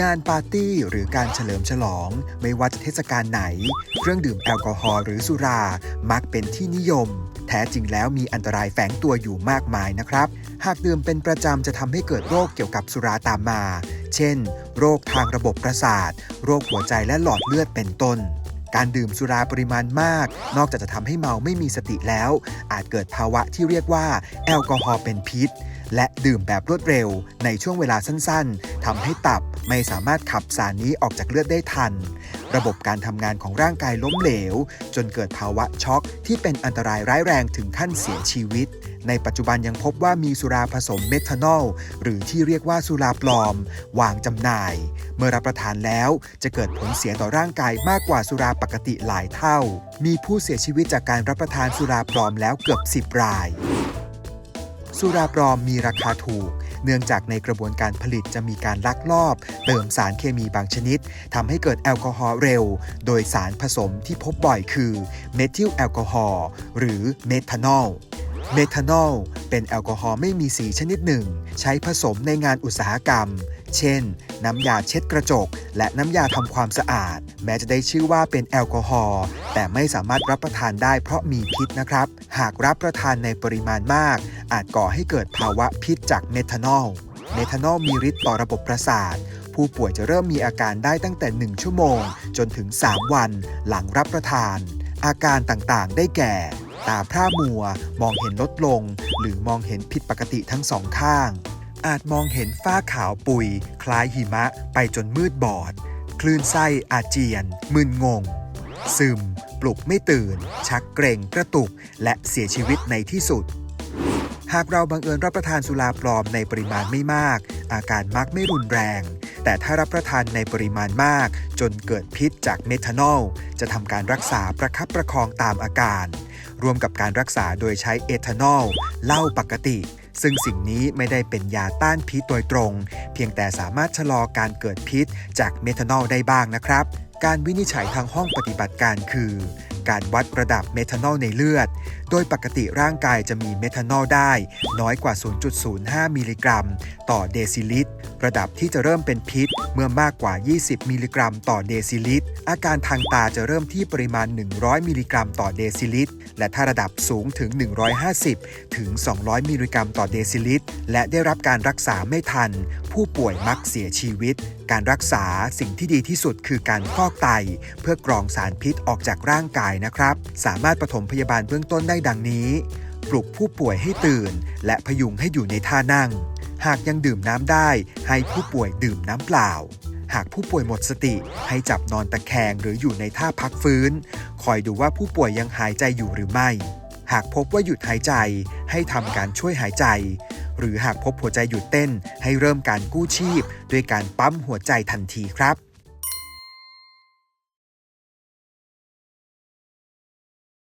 งานปาร์ตี้หรือการเฉลิมฉลอง ไม่ว่าจะเทศกาลไหน เครื่องดื่มแอลกอฮอล์หรือสุรา มักเป็นที่นิยม แท้จริงแล้วมีอันตรายแฝงตัวอยู่มากมายนะครับ หากดื่มเป็นประจำจะทำให้เกิดโรคเกี่ยวกับสุราตามมา เช่น โรคทางระบบประสาท โรคหัวใจและหลอดเลือดเป็นต้นการดื่มสุราปริมาณมาก นอกจากจะทำให้เมาไม่มีสติแล้ว อาจเกิดภาวะที่เรียกว่า แอลกอฮอล์เป็นพิษ และดื่มแบบรวดเร็ว ในช่วงเวลาสั้นๆ ทำให้ตับไม่สามารถขับสารนี้ออกจากเลือดได้ทัน ระบบการทำงานของร่างกายล้มเหลว จนเกิดภาวะช็อกที่เป็นอันตรายร้ายแรงถึงขั้นเสียชีวิต ในปัจจุบันยังพบว่ามีสุราผสมเมทานอล หรือที่เรียกว่าสุราปลอม วางจำหน่าย เมื่อรับประทานแล้วจะเกิดผลเสียต่อร่างกายมากกว่าสุราปกติหลายเท่า มีผู้เสียชีวิตจากการรับประทานสุราปลอมแล้วเกือบ 10 ราย สุราปลอมมีราคาถูก เนื่องจากในกระบวนการผลิตจะมีการลักลอบ เติมสารเคมีบางชนิดทำให้เกิดแอลกอฮอล์เร็ว โดยสารผสมที่พบบ่อยคือเมทิลแอลกอฮอล์หรือเมทานอลเมทานอลเป็นแอลกอฮอล์ไม่มีสีชนิดหนึ่ง ใช้ผสมในงานอุตสาหกรรม เช่น น้ำยาเช็ดกระจก และน้ำยาทำความสะอาด แม้จะได้ชื่อว่าเป็นแอลกอฮอล์แต่ไม่สามารถรับประทานได้เพราะมีพิษนะครับ หากรับประทานในปริมาณมาก อาจก่อให้เกิดภาวะพิษจากเมทานอล เมทานอลมีฤทธิ์ต่อระบบประสาท ผู้ป่วยจะเริ่มมีอาการได้ตั้งแต่ 1 ชั่วโมง จนถึง 3 วัน หลังรับประทาน อาการต่างๆ ได้แก่ ตาพร่ามัว มองเห็นลดลง หรือมองเห็นผิดปกติทั้งสองข้าง อาจมองเห็นฝ้าขาวปุย คล้ายหิมะ ไปจนมืดบอด คลื่นไส้อาเจียน มึนงง ซึม ปลุกไม่ตื่น ชักเกรงกระตุก และเสียชีวิตในที่สุด หากเราบังเอิญรับประทานสุราปลอมในปริมาณไม่มาก อาการมักไม่รุนแรง แต่ถ้ารับประทานในปริมาณมาก จนเกิดพิษจากเมทานอล จะทำการรักษาประคับประคองตามอาการ รวมกับการรักษาโดยใช้เอทานอลเหล้าปกติ ซึ่งสิ่งนี้ไม่ได้เป็นยาต้านพิษโดยตรง เพียงแต่สามารถชะลอการเกิดพิษจากเมทานอลได้บ้างนะครับการวินิจฉัยทางห้องปฏิบัติการคือ การวัดระดับเมทานอลในเลือด โดยปกติร่างกายจะมีเมทานอลได้น้อยกว่า 0.05 มิลลิกรัม ต่อเดซิลิตร ระดับที่จะเริ่มเป็นพิษเมื่อมากกว่า 20 มิลลิกรัม ต่อเดซิลิตร อาการทางตาจะเริ่มที่ปริมาณ 100 มิลลิกรัม ต่อเดซิลิตร และถ้าระดับสูงถึง 150 ถึง 200 มิลลิกรัม ต่อเดซิลิตร และได้รับการรักษาไม่ทัน ผู้ป่วยมักเสียชีวิต การรักษาสิ่งที่ดีที่สุดคือการฟอกไต เพื่อกรองสารพิษออกจากร่างกายนะครับ สามารถปฐมพยาบาลเบื้องต้นได้ดังนี้ ปลุกผู้ป่วยให้ตื่น และพยุงให้อยู่ในท่านั่ง หากยังดื่มน้ำได้ ให้ผู้ป่วยดื่มน้ำเปล่า หากผู้ป่วยหมดสติ ให้จับนอนตะแคงหรืออยู่ในท่าพักฟื้น คอยดูว่าผู้ป่วยยังหายใจอยู่หรือไม่ หากพบว่าหยุดหายใจ ให้ทำการช่วยหายใจ หรือหากพบหัวใจหยุดเต้นให้เริ่มการกู้ชีพ ด้วยการปั๊มหัวใจทันทีครับ